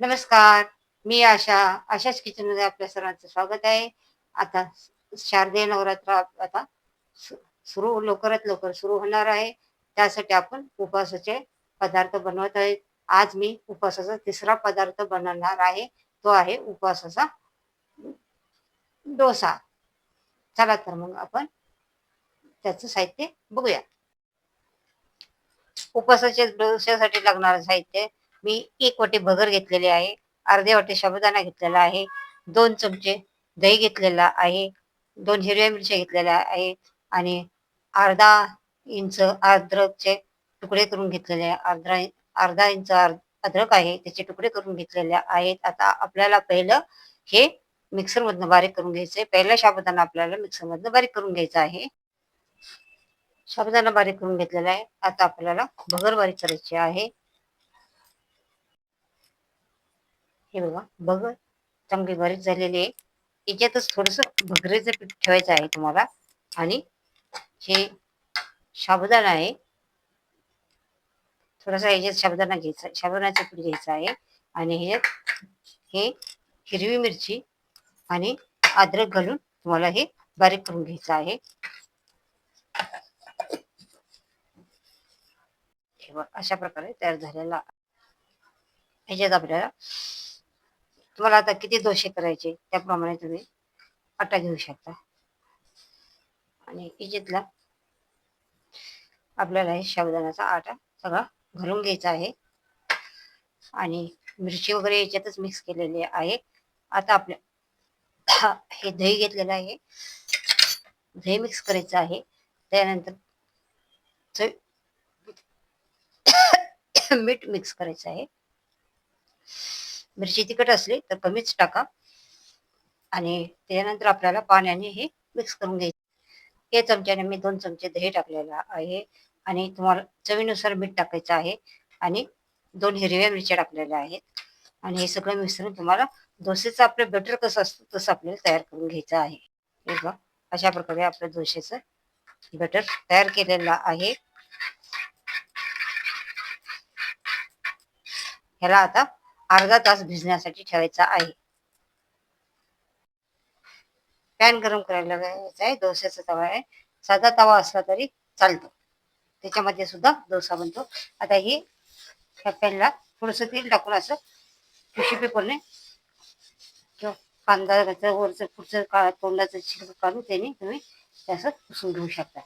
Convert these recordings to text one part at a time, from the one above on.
नमस्कार मी आशा आशाच किचनमध्ये आपल्या सर्वांचं स्वागत आहे. आता शारदीय नवरात्र आता सुरू लवकरात लवकर सुरू होणार आहे. त्यासाठी आपण उपवासाचे पदार्थ बनवत आहे आज मी उपवासाचा तिसरा पदार्थ बनवणार आहे. तो आहे उपवासाचा डोसा. चला तर मग आपण त्याचं साहित्य बघूया. उपवासाच्या डोश्यासाठी लागणारं साहित्य मी एक वाटी भगर घेतलेली आहे अर्ध्या वाटी साबुदाणा घेतलेला आहे दोन चमचे दही घेतलेला आहे दोन हिरव्या मिरच्या घेतलेल्या आहेत आणि अर्धा इंच अद्रकचे तुकडे करून घेतलेले आहे. अर्धा अर्धा इंच अद्रक आहे त्याचे तुकडे करून घेतलेले आहेत. आता आपल्याला पहिलं हे मिक्सर मधनं बारीक करून घ्यायचंय. पहिला साबुदाणा आपल्याला मिक्सर मधनं बारीक करून घ्यायचा आहे. साबुदाणा बारीक करून घेतलेला आहे. आता आपल्याला भगर बारीक करायची आहे. हे बघा भगर चांगली बारीक झालेली आहे. याच्यातच थोडस भगरेचं पीठ ठेवायचं आहे तुम्हाला. आणि हे साबुदाणा आहे. थोडासा ह्याच्यात साबुदाणा घ्यायचा साबुदाण्याचं पीठ घ्यायचं आहे. आणि ह्याच्यात हे हिरवी मिरची आणि अद्रक घालून तुम्हाला हे बारीक करून घ्यायचं आहे. अशा प्रकारे तयार झालेला ह्याच्यात आपल्याला तुम्हाला आता किती दोषे करायचे त्याप्रमाणे तुम्ही आटा घेऊ शकता. आणि इजितला आपल्याला हे साबुदाण्याचा आटा सगळा घालून घ्यायचा आहे. आणि मिरची वगैरे याच्यातच मिक्स केलेली आहे. आता आपल्या हे दही घेतलेलं आहे. दही मिक्स करायचं आहे. त्यानंतर मीठ मिक्स करायचं आहे. मिरची तिखट असली तर कमीच टाका. आणि त्यानंतर आपल्याला पाण्याने हे मिक्स करून घ्यायचं. या चमच्याने मी दोन चमचे दही टाकलेला आहे. आणि तुम्हाला चवीनुसार मीठ टाकायचं आहे. आणि दोन हिरव्या मिरच्या टाकलेल्या आहेत. आणि हे सगळं मिश्रण तुम्हाला डोसेचं आपलं बटर कसं असतं तसं आपल्याला तयार करून घ्यायचं आहे. हे अशा प्रकारे आपल्या डोसेचं बटर तयार केलेलं आहे. ह्याला आता अर्धा तास भिजण्यासाठी ठेवायचा आहे. पॅन गरम करायला लागायचा आहे. डोश्याचा तवा आहे. साधा तवा असला तरी चालतो. त्याच्यामध्ये सुद्धा डोसा बनतो. आता ही ह्या पॅनला थोडस तेल टाकून असं टिश्यू पेपरने किंवा कांदा वरचं पुढचं का तोंडाचं छिलक काढून त्याने तुम्ही ते असं पुसून घेऊ शकता.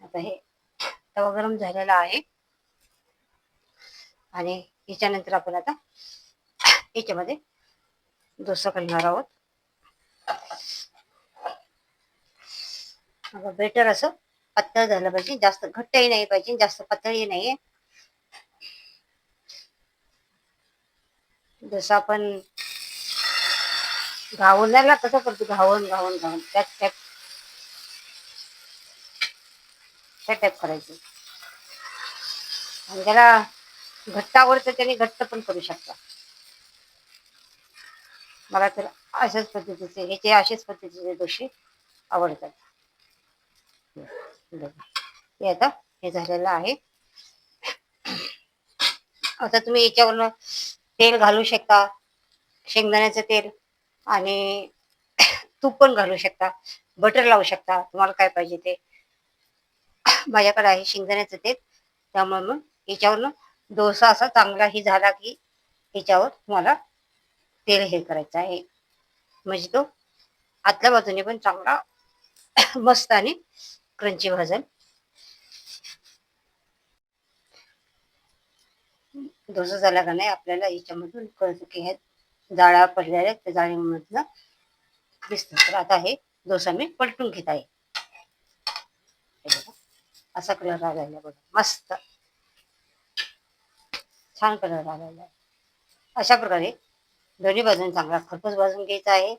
आता हे तवा गरम झालेला आहे. आणि ह्याच्यानंतर आपण आता याच्यामध्ये डोसा घालणार आहोत. बेटर असं पातळ झालं पाहिजे. जास्त घट्टही नाही पाहिजे जास्त पातळही नाहीये. जसं आपण घावण्याला कसं करतो घावून घावून घावून त्यात टॅप त्या टाईप करायचं. आणि त्याला घट्ट आवडतं त्याने घट्ट पण करू शकता. मला तर अशाच पद्धतीचे ह्याचे अशाच पद्धतीचे डोसे आवडतात. हे आता हे झालेलं आहे. आता तुम्ही याच्यावरनं तेल घालू शकता शेंगदाण्याचं तेल आणि तूप पण घालू शकता बटर लावू शकता. तुम्हाला काय पाहिजे ते. माझ्याकडे आहे शेंगदाण्याचं तेल. त्यामुळे मग याच्यावरनं डोसा असा चांगलाही झाला की त्याच्यावर तुम्हाला तेल हे करायचं आहे. म्हणजे तो आतल्या बाजूने पण चांगला मस्त आणि क्रंची भाजल डोसा झाला का नाही आपल्याला याच्यामधून कळतं की हे जाळ्या पडलेल्या आहेत. त्या जाळीमधनं दिसत तर आता हे डोसा मी पलटून घेत आहे. असा कलर आलेला बघा. मस्त. छान कलर आलेला आहे. अशा प्रकारे दोन्ही बाजून चांगला खरपूस भाजून घ्यायचा आहे.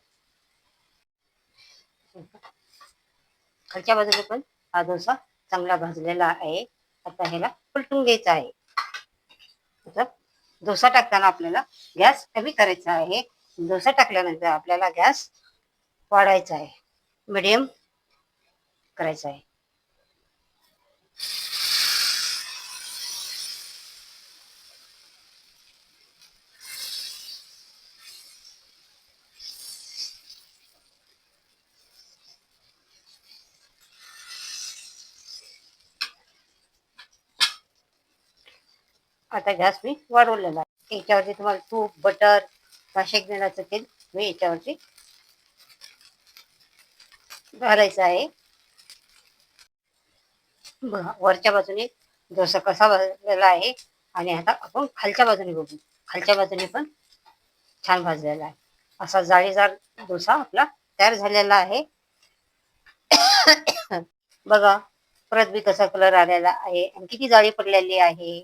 खालच्या बाजूने पण हा डोसा चांगला भाजलेला आहे. आता ह्याला पलटून घ्यायचा आहे. डोसा टाकताना आपल्याला गॅस कमी करायचा आहे. डोसा टाकल्यानंतर आपल्याला गॅस वाढायचा आहे. मिडियम करायचा आहे. आता गॅस मी वाढवलेला आहे. याच्यावरती तुम्हाला तूप बटर किंवा शेंगदाण्याचं तेल मी याच्यावरती घालायचं आहे. वरच्या बाजूने डोसा कसा भाजलेला आहे आणि आता आपण खालच्या बाजूने बघू. खालच्या बाजूने पण छान भाजलेला आहे. असा जाळीदार डोसा आपला तयार झालेला आहे. बघा परत बी कसा कलर आलेला आहे आणि किती जाळी पडलेली आहे.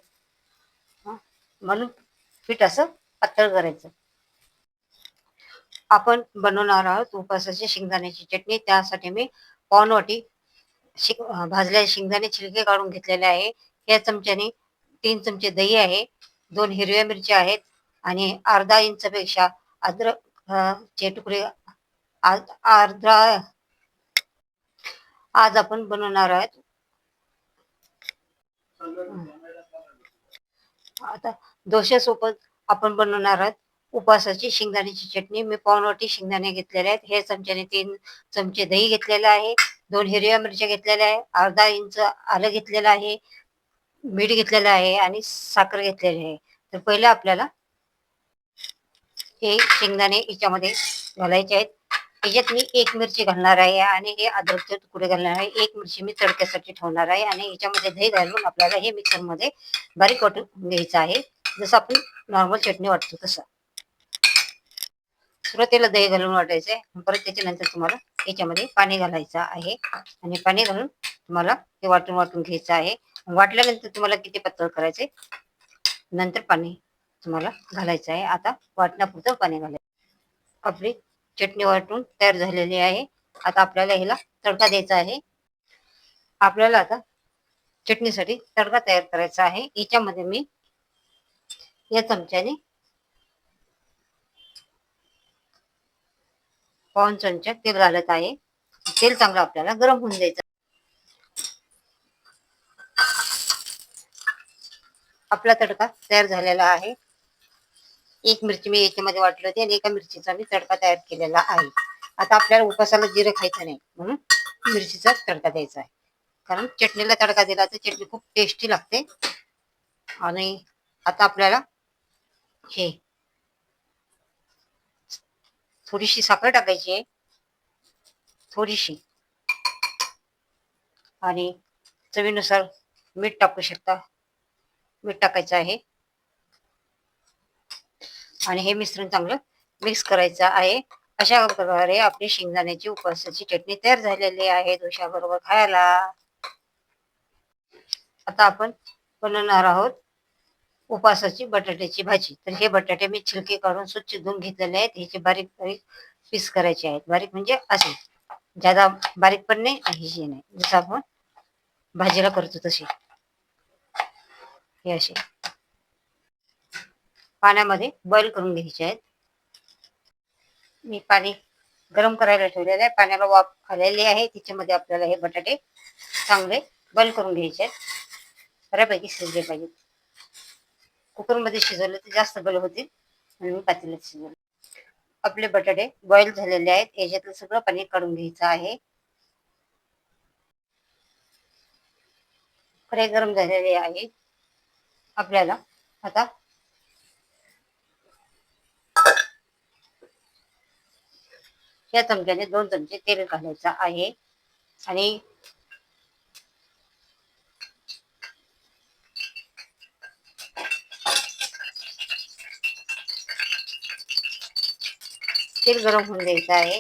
म्हणून पीठ असं पातळ करायचं. आपण बनवणार आहोत उपासाची शेंगदाण्याची चटणी. त्यासाठी मी पाऊण वाटी शे भाजलेले शेंगदाणे छिलके काढून घेतलेले आहे. या चमच्याने तीन चमचे दही आहे दोन हिरव्या मिरच्या आहेत आणि अर्धा इंचपेक्षा अद्रक चे तुकडे अर्धा आज आपण बनवणार आहोत. आता डोश्यासोबत आपण बनवणार आहोत. उपासाची शेंगदाण्याची चटणी. मी पाऊण वाटी शेंगदाणे घेतलेले आहेत. हे चमच्याने तीन चमचे दही घेतलेलं आहे. दोन हिरव्या मिरच्या घेतलेल्या आहे. अर्धा इंच आलं घेतलेलं आहे. मीठ घेतलेलं आहे आणि साखर घेतलेली आहे. तर पहिलं आपल्याला हे शेंगदाणे याच्यामध्ये घालायचे आहेत. याच्यात मी एक मिरची घालणार आहे आणि हे अद्रकचे तुकडे घालणार आहे. एक मिरची मी तडक्यासाठी ठेवणार आहे आणि याच्यामध्ये दही घालून आपल्याला हे मिक्सरमध्ये बारीक वाटून घ्यायचं आहे. जसं आपण नॉर्मल चटणी वाटतो तसं. सुरुवातीला दही घालून वाटायचं आहे परत त्याच्यानंतर तुम्हाला याच्यामध्ये पाणी घालायचं आहे. आणि पाणी घालून तुम्हाला हे वाटून वाटून घ्यायचं आहे. वाटल्यानंतर तुम्हाला किती पातळ करायचे नंतर पाणी तुम्हाला घालायचं आहे. आता वाटण्यापुरतं पाणी घालायचं. आपली चटणी वाटून तयार झालेली आहे. आता आपल्याला ह्याला तडका द्यायचा आहे. आपल्याला आता चटणीसाठी तडका तयार करायचा आहे. याच्यामध्ये मी या चमच्याने. पाऊन चमचा तेल घालत आहे. तेल चांगलं आपल्याला गरम होऊन द्यायचं. आपला तडका तयार झालेला आहे. एक मिरची मी याच्यामध्ये वाटली होती आणि एका मिरचीचा मी तडका तयार केलेला आहे. आता आपल्याला उपासाला जिरं खायचं नाही. म्हणून मिरचीचा तडका द्यायचा आहे. कारण चटणीला तडका दिला तर चटणी खूप टेस्टी लागते. आणि आता आपल्याला हे. थोडीशी साखर टाकायची आहे. थोडीशी. आणि चवीनुसार मीठ टाकू शकता. मीठ टाकायचं आहे. आणि हे मिश्रण चांगलं मिक्स करायचं आहे. अशा प्रकारे आपली शेंगदाण्याची उपवासाची चटणी तयार झालेली आहे दोशाबरोबर खायला. आता आपण बनवणार आहोत उपासाची बटाट्याची भाजी. तर हे बटाटे मी छिलके काढून स्वच्छ धुवून घेतलेले आहेत. ह्याचे बारीक बारीक पीस करायचे आहेत. बारीक म्हणजे असे. ज्यादा बारीक पण नाही आणि हे नाही. जसं आपण भाजीला करतो तसे. हे असे. पाण्यामध्ये बॉईल करून घ्यायचे आहेत. मी पाणी गरम करायला ठेवलेलं आहे. पाण्याला वाफ आलेली आहे. त्याच्यामध्ये आपल्याला हे बटाटे चांगले बॉईल करून घ्यायचे आहेत. बऱ्यापैकी शिजले पाहिजेत. कुकरमध्ये शिजवले तर जास्त बल होतील. म्हणून मी पातेल्यात शिजवले. आपले बटाटे बॉईल झालेले आहेत. याच्यातलं सगळं पाणी काढून घ्यायचं आहे. कढई गरम झालेले आहे. आपल्याला आता या चमच्याने दोन चमचे तेल घालायचं आहे. आणि तेल गरम होऊन द्यायचं आहे.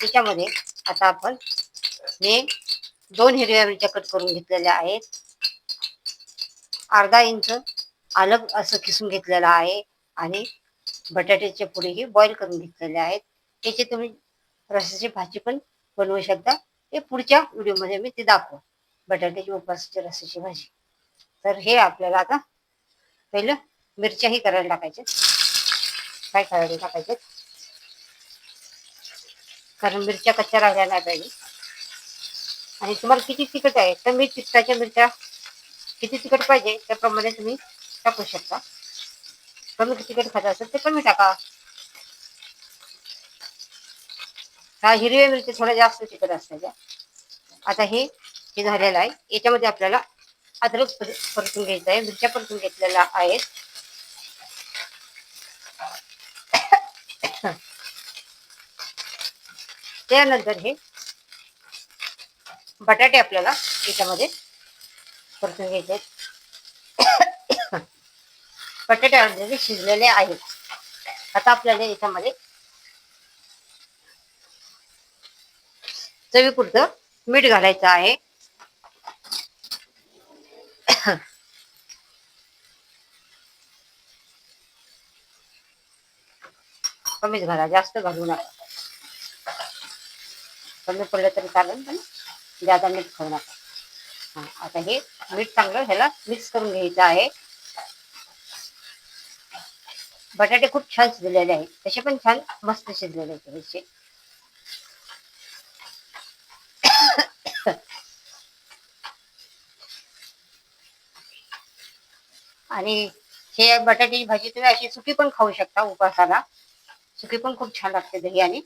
त्याच्यामध्ये आता आपण मी दोन हिरव्या मिरच्या कट करून घेतलेल्या आहेत. अर्धा इंच अलग असं किसून घेतलेलं आहे आणि बटाट्याचे पुढेही बॉईल करून घेतलेले आहेत. त्याची तुम्ही रसाची भाजी पण बनवू शकता. हे पुढच्या व्हिडिओमध्ये मी ते दाखव. बटाट्याची उपासाची रसाची भाजी. तर हे आपल्याला आता पहिलं मिरच्याही करायला टाकायचे. काय करायला टाकायचे? कारण मिरच्या कच्च्या राहिल्या नाही पाहिजे आणि तुम्हाला किती तिखट आहे तर मी तिखटाच्या मिरच्या किती तिखट पाहिजे त्याप्रमाणे तुम्ही टाकू शकता. कमी तिखट खात असेल ते कमी टाका. हा हिरव्या मिरची थोड्या जास्त तिखट असतात आता हे हे झालेलं आहे. याच्यामध्ये आपल्याला अद्रक परतून घ्यायचं आहे मिरच्या परतून घेतलेल्या आहेत. त्यानंतर हे बटाटे आपल्याला याच्यामध्ये परतून घ्यायचे आहेत. बटाटे ऑलरेडी शिजलेले आहेत. आता आपल्याला याच्यामध्ये चवीपुरतं मीठ घालायचं आहे. कमीच घाला जास्त घालू नका. कमी पडलं तरी चालेल पण जादा मीठ खाऊ नका. हा आता हे मीठ चांगलं ह्याला मिक्स करून घ्यायचं आहे. बटाटे खूप छान शिजलेले आहेत. तसे पण छान मस्त शिजलेले आहेत ह्याचे आणि हे बटाट्याची भाजी तुम्ही अशी सुकी पण खाऊ शकता उपासाला. सुकी पण खूप छान लागते दही आणि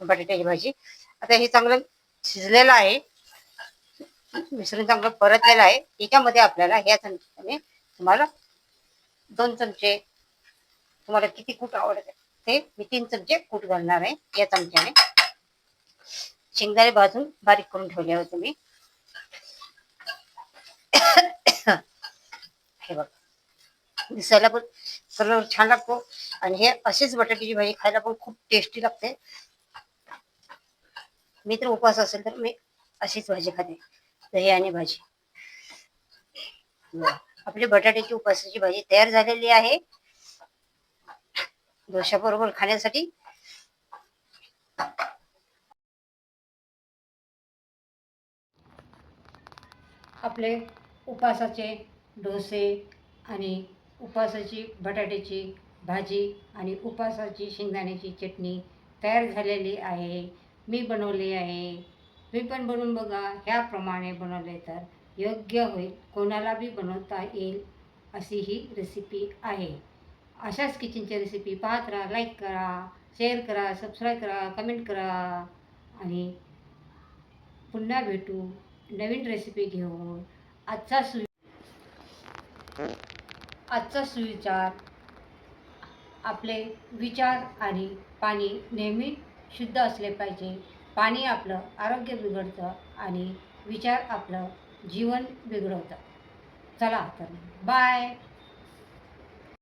बटाट्याची भाजी. आता हे चांगलं शिजलेलं आहे. मिश्रण चांगलं परतलेलं आहे. याच्यामध्ये आपल्याला ह्या चमच्याने तुम्हाला दोन चमचे तुम्हाला किती कूट आवडत ते मी तीन चमचे कूट घालणार आहे. या चमच्याने शेंगदाणे भाजून बारीक करून ठेवले होते मी हे बघ. दिसायला पण कलर छान लागतो. आणि हे अशीच बटाट्याची भाजी खायला पण खूप टेस्टी लागते. मी तर उपवास असेल तर मी अशीच भाजी खाते. दही आणि भाजी. आपली बटाट्याची उपवासाची भाजी तयार झालेली आहे. डोश्याबरोबर खाण्यासाठी आपले उपासाचे डोसे आणि उपासाची बटाट्याची भाजी आणि उपासाची शेंगदाण्याची चटणी तयार झालेली आहे. मी बनवली आहे. मी पण बनवून बघा. ह्याप्रमाणे बनवले तर योग्य होईल. कोणाला बी बनवता येईल अशी ही रेसिपी आहे. अशाच किचनच्या रेसिपी पाहत राहा लाईक करा शेअर करा सबस्क्राईब करा कमेंट करा आणि पुन्हा भेटू नवीन रेसिपी घेऊन. आजचा सु आजचा सुविचार आपले विचार आणि पाणी नेहमी शुद्ध असले पाहिजे. पाणी आपलं आरोग्य बिघडतं आणि विचार आपलं जीवन बिघडवतं. चला तर बाय